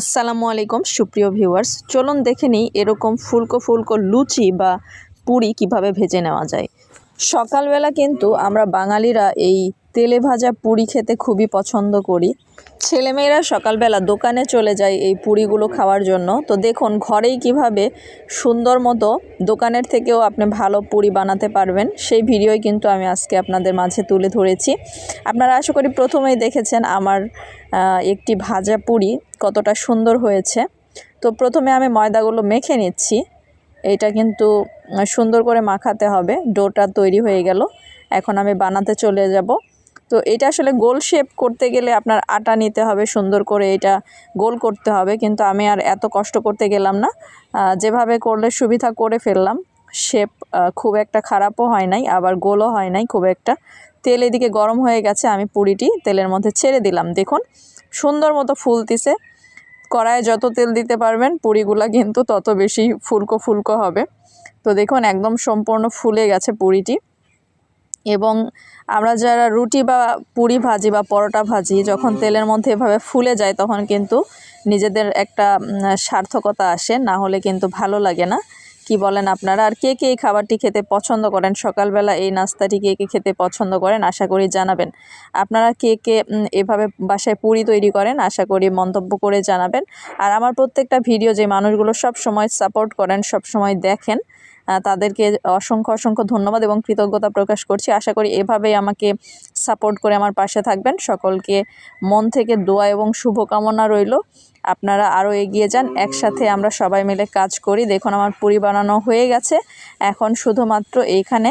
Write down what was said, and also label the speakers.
Speaker 1: আসসালামু আলাইকুম, সুপ্রিয় ভিউয়ার্স। চলুন দেখে নিই এরকম ফুলকো ফুলকো লুচি বা পুরি কীভাবে ভেজে নেওয়া যায়। সকালবেলা কিন্তু আমরা বাঙালিরা এই তেলে ভাজা পুরি খেতে খুবই পছন্দ করি। ছেলেমেয়েরা সকালবেলা দোকানে চলে যায় এই পুরিগুলো খাওয়ার জন্য। তো দেখুন, ঘরেই কীভাবে সুন্দর মতো দোকানের থেকেও আপনি ভালো পুরি বানাতে পারবেন, সেই ভিডিওই কিন্তু আমি আজকে আপনাদের মাঝে তুলে ধরেছি। আপনারা আশা করি প্রথমেই দেখেছেন আমার একটি ভাজা পুরি কতটা সুন্দর হয়েছে। তো প্রথমে আমি ময়দাগুলো মেখে নিচ্ছি। এটা কিন্তু সুন্দর করে মাখাতে হবে। ডোটা তৈরি হয়ে গেল। এখন আমি বানাতে চলে যাব। তো এটা আসলে গোল শেপ করতে গেলে আপনার আটা নিতে হবে, সুন্দর করে এটা গোল করতে হবে। কিন্তু আমি আর এত কষ্ট করতে গেলাম না। যেভাবে করলে সুবিধা করে ফেললাম শেপ খুব একটা খারাপও হয় নাই, আবার গোলও হয় নাই খুব একটা। তেল এদিকে গরম হয়ে গেছে, আমি পুরিটি তেলের মধ্যে ছেড়ে দিলাম। দেখুন, সুন্দর মতো ফুলতিছে। কড়াইয়ে যত তেল দিতে পারবেন, পুরিগুলা কিন্তু তত বেশি ফুলকো ফুলকো হবে। তো দেখুন, একদম সম্পূর্ণ ফুলে গেছে পুরিটি। এবং আমরা যারা রুটি বা পুরি ভাজি বা পরোটা ভাজি, যখন তেলের মধ্যে এভাবে ফুলে যায়, তখন কিন্তু নিজেদের একটা সার্থকতা আসে। না হলে কিন্তু ভালো লাগে না। কি বলেন আপনারা? আর কে কে এই খাবারটি খেতে পছন্দ করেন? সকালবেলা এই নাস্তাটি কে কে খেতে পছন্দ করেন? আশা করি জানাবেন। আপনারা কে কে এভাবে বাসায় পুরি তৈরি করেন? আশা করি মন্তব্য করে জানাবেন। আর আমার প্রত্যেকটা ভিডিও যে মানুষগুলো সব সময় সাপোর্ট করেন সব সময় দেখেন তাদেরকে অসংখ্য অসংখ্য ধন্যবাদ এবং কৃতজ্ঞতা প্রকাশ করছি। আশা করি এভাবেই আমাকে সাপোর্ট করে আমার পাশে থাকবেন। সকলকে মন থেকে দোয়া এবং শুভকামনা রইল। আপনারা আরও এগিয়ে যান। একসাথে আমরা সবাই মিলে কাজ করি। দেখুন, আমার পুরী বানানো হয়ে গেছে। এখন শুধুমাত্র এইখানে।